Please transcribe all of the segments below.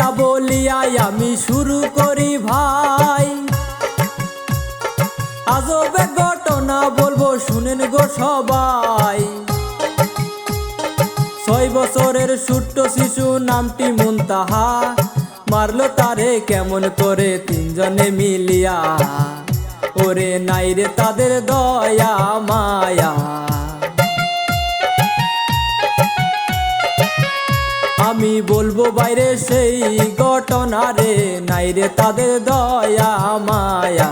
লীলা বলিয়াই আমি শুরু করি ভাই। আজবে ঘটনা বলব, শুনেন গো সবাই। ছয় বছরের ছোট্ট শিশু নামটি মুনতাহা। মারলো তারে কেমন করে তিনজনে মিলিয়া। ওরে নাইরে তাদের দয়া, মায়া। আমি বলব, বাইরে সেই ঘটনা রে নাইরে তাদের দয়া মায়া।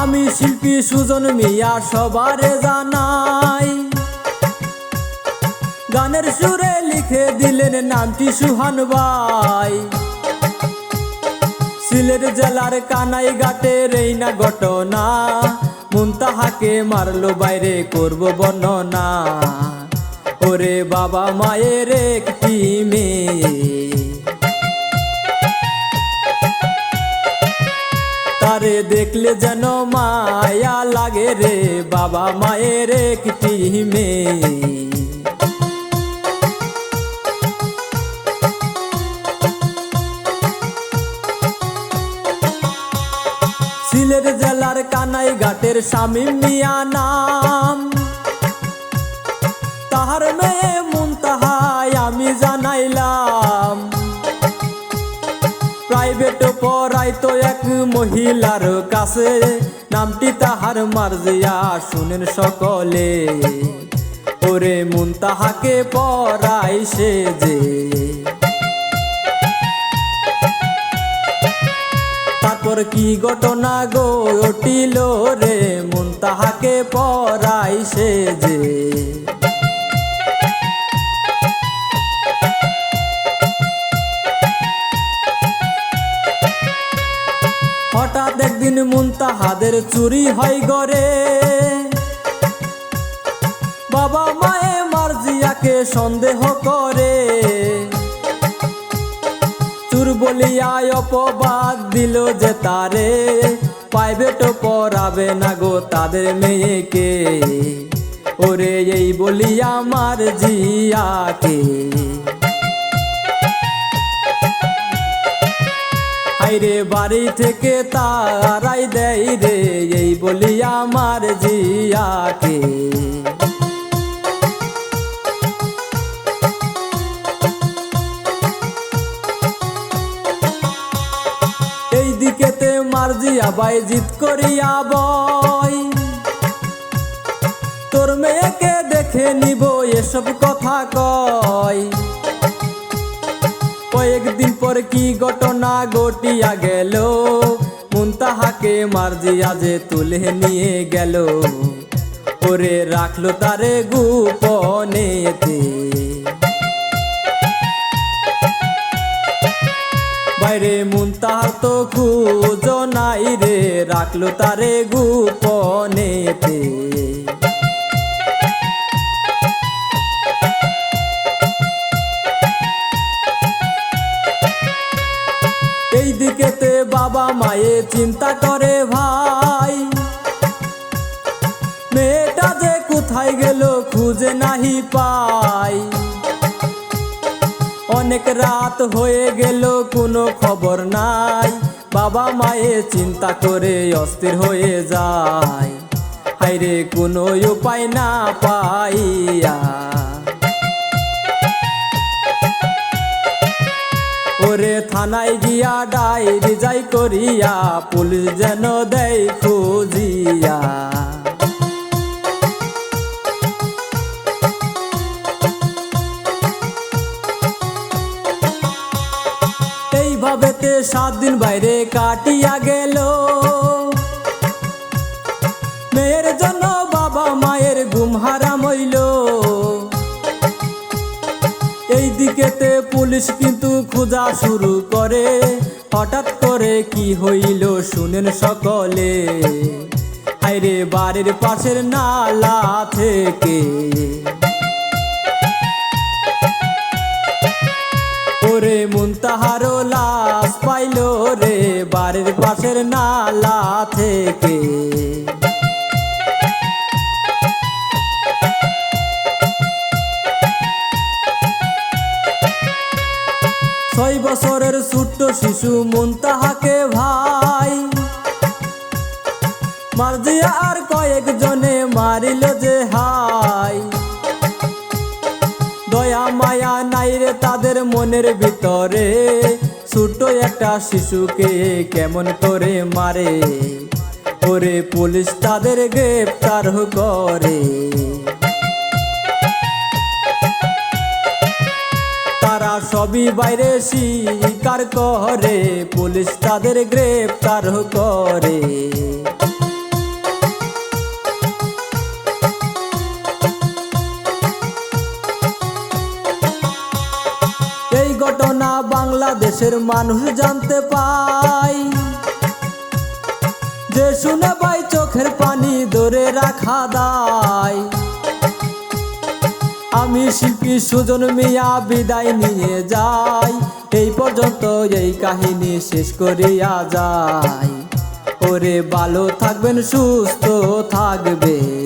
আমি শিল্পী সুজন মিয়া সবারে জানাই। গানের সুরে লিখে দিলেন নামটি সুহান ভাই। সিলেট জেলার কানাই ঘাটের এই না ঘটনা। মুনতাহাকে মারলো বাইরে, করব বর্ণনা। ওরে বাবা মায়ের একটি মেয়ে। তারে দেখলে যেন মায়া লাগে রে, বাবা মায়ের একটি মেয়ে। সিলেট জেলার কানাই ঘাটের স্বামী মিয়া নাম। তাহার মেয়ে মুনতাহাই আমি জানাইলাম। প্রাইভেট পড়াইতো এক মহিলার কাছে। নামটি তাহার মার্জিয়া, শুনেন সকলে। ওরে মুনতাহাকে পড়াই সে যে। তারপর কি ঘটনা গো? ঘটিল রে মুনতাহাকে পড়াই সে যে। হঠাৎ একদিন মন তাহাদের চুরি হয় গরে বাবা মায়ে মার্জিয়াকে সন্দেহ করে। বলিয়া অপবাদ দিল যে তারে। প্রাইভেট পড়াবে না গো তাদের মেয়েকে। ওরে এই বলিয়া মার জিয়াকে। হাইরে বাড়ি থেকে তারাই দেয় রে, এই বলিয়া আমার জিয়াকে। মার্জিয়া বাই, জিত করিয়া বই। তোর মেয়েকে দেখে নিব, এসব কথা কয় কয়েকদিন পর কি ঘটনা ঘটিয়া গেল? মুনতাহাকে মার্জিয়া যে তুলে নিয়ে গেল। ওরে রাখল তারে গোপনেতে। বাইরে মুনতাহার তো খুঁজ নাই রে, রাখল তারে গোপনেতে এই দিকেতে বাবা মায়ে চিন্তা করে ভাই, মেয়েটা যে কোথায় গেল খুঁজে নাহি পাই। অনেক রাত হয়ে গেল, কোনো খবর নাই। বাবা মায়ে চিন্তা করে অস্থির হয়ে যায়। হাইরে কোনো উপায় না পাইয়া। ওরে থানায় গিয়া ডায়েরি যাই করিয়া, পুলিশ যেন দেয় খুঁজিয়া। সাত দিন বাইরে কাটিয়া গেল। মেয়ের জন্য বাবা মায়ের ঘুম হারাম হইল। এই দিকেতে পুলিশ কিন্তু খোঁজা শুরু করে। হঠাৎ করে কি হইল শুনেন সকলে। হাইরে বাড়ির পাশের নালা থেকে। ওরে লাশ চোখের নালা থেকে। ছয় বছরের ছোট্ট শিশু মন তাহাকে ভাই দিয়া আর কয়েকজনে মারিল যে হাই। দয়া, মায়া নাই রে তাদের মনের ভিতরে। ছোট একটা শিশুকে কেমন করে মারে? ওরে পুলিশ তাদের গ্রেপ্তার করে। তারা সবই বাইরে স্বীকার করে। পুলিশ তাদের গ্রেপ্তার করে। বাংলাদেশের মানুষ জানতে পায়। যে শুনে ভাই চোখের পানি ধরে রাখা দায়। আমি শিল্পী সুজন মিয়া বিদায় নিয়ে যাই। এই পর্যন্ত এই কাহিনী শেষ করিয়া যাই। ওরে ভালো থাকবেন, সুস্থ থাকবে